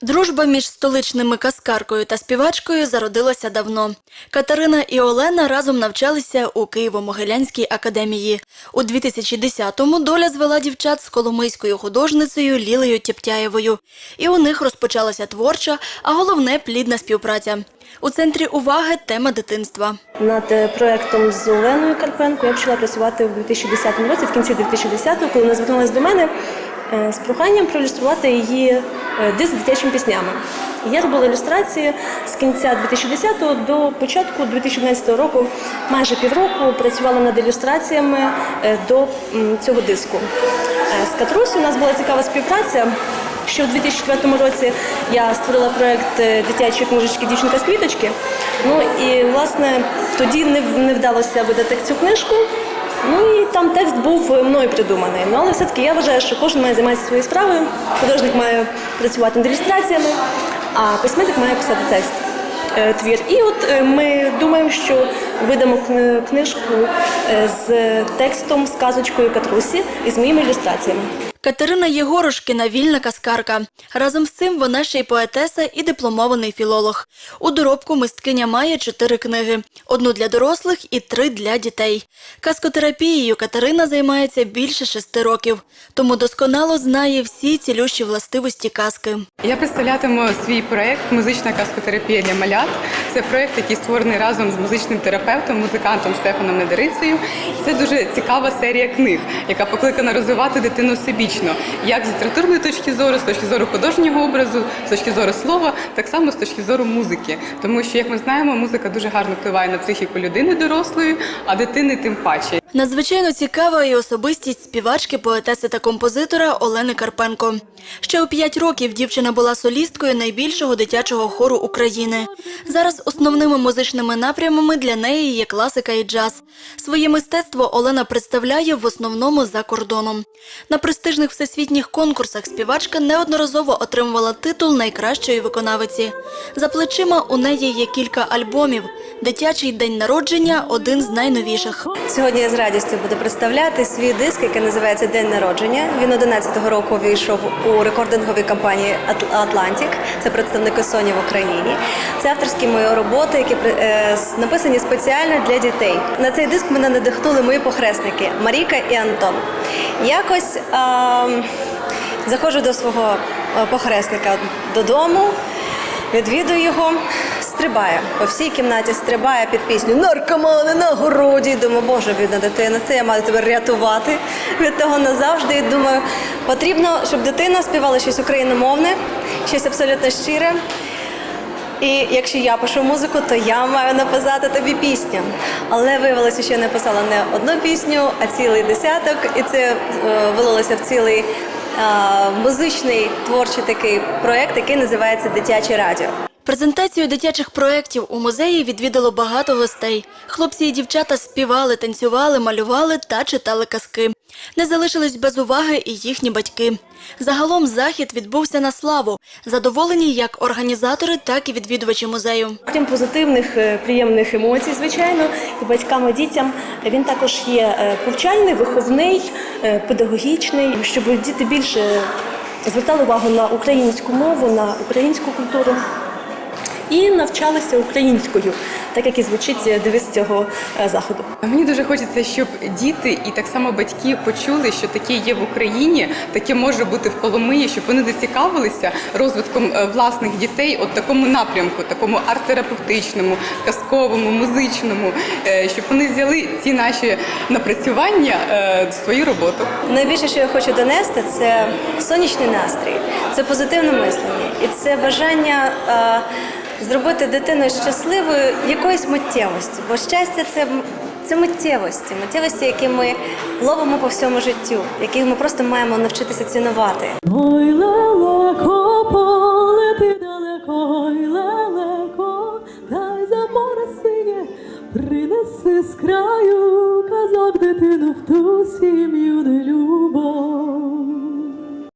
Дружба між столичними каскаркою та співачкою зародилася давно. Катерина і Олена разом навчалися у Києво-Могилянській академії. У 2010-му доля звела дівчат з коломийською художницею Лілею Тєптяєвою. І у них розпочалася творча, а головне плідна співпраця. У центрі уваги тема дитинства. Над е, проектом з Оленою Карпенко я почала працювати в 2010 році, в кінці 2010-го, коли вона звернулася до мене е, з проханням проілюструвати її диск з дитячими піснями. Я робила ілюстрації з кінця 2010-го до початку 2011 року, майже півроку працювала над ілюстраціями е, до цього диску. Е, З Катрусю у нас була цікава співпраця. Що в 2004 році я створила проект е, дитячої книжечки Дівчинка з квіточки. Ну і власне тоді не вдалося видати цю книжку. Ну і там текст був мною придуманий. Ну але все-таки я вважаю, що кожен має займатися своєю справою. Художник має працювати над ілюстраціями, а письменник має писати текст. е, Твір. І от е, ми думаємо, що видамо книжку е, з текстом, з казочкою Катрусі і з моїми ілюстраціями. Катерина Єгорошкіна – вільна каскарка. Разом з цим вона ще й поетеса і дипломований філолог. У доробку мисткиня має чотири книги – одну для дорослих і три для дітей. Каскотерапією Катерина займається більше шести років, тому досконало знає всі цілющі властивості казки. Я представлятиму свій проект Музична каскотерапія для малят. Це проект, який створений разом з музичним терапевтом, музикантом Стефаном Недерицею. Це дуже цікава серія книг, яка покликана розвивати дитину всебічно, як з літературної точки зору, з точки зору художнього образу, з точки зору слова, так само з точки зору музики. Тому що, як ми знаємо, музика дуже гарно впливає на психіку людини дорослої, а дитини тим паче. Надзвичайно цікава і особистість співачки, поетеси та композитора Олени Карпенко. Ще у п'ять років дівчина була солісткою найбільшого дитячого хору України. Зараз основними музичними напрямами для неї є класика і джаз. Своє мистецтво Олена представляє в основному за кордоном. На престижних всесвітніх конкурсах співачка неодноразово отримувала титул найкращої виконавиці. За плечима у неї є кілька альбомів. Дитячий день народження один з найновіших. Сьогодні я радістю буду представляти свій диск, який називається День народження. Він 11-го року вийшов у рекординговій компанії «Атл- Атлантик. Це представники Sony в Україні. Це авторські мої роботи, які е, написані спеціально для дітей. На цей диск мене надихнули мої похресники Маріка і Антон. Якось ем, заходжу до свого е, похресника додому, відвідую його. Стрибає по всій кімнаті, стрибає під пісню Наркомани на городі. Думаю, боже, бідна дитина, це я маю тебе рятувати від того назавжди. І думаю, потрібно, щоб дитина співала щось україномовне, щось абсолютно щире. І якщо я пишу музику, то я маю написати тобі пісню. Але виявилося, що я написала не одну пісню, а цілий десяток, і це е, вилилося в цілий е, музичний творчий такий проект, який називається Дитяче радіо. Презентацію дитячих проєктів у музеї відвідало багато гостей. Хлопці і дівчата співали, танцювали, малювали та читали казки. Не залишились без уваги і їхні батьки. Загалом захід відбувся на славу. Задоволені як організатори, так і відвідувачі музею. Крім позитивних, е, приємних емоцій, звичайно, і батькам і дітям він також є е, повчальний, виховний, е, педагогічний, щоб діти більше звертали увагу на українську мову, на українську культуру. І навчалися українською, так як і звучить е, девіз цього е, заходу. Мені дуже хочеться, щоб діти і так само батьки почули, що таке є в Україні, таке може бути в Коломиї, щоб вони зацікавилися розвитком е, власних дітей от такому напрямку, такому арт-терапевтичному, казковому, музичному, щоб вони взяли ці наші напрацювання в свою роботу. Найбільше, що я хочу донести, це сонячний настрій, це позитивне мислення і це бажання зробити дитину щасливою якоюсь миттєвості. Бо щастя це, це миттєвості, миттєвості, які ми ловимо по всьому життю, які ми просто маємо навчитися цінувати. Ой, лелеко, полети далеко, ой, лелеко, та й за море синє, принеси з краю казок дитину в ту сім'ю, де любов.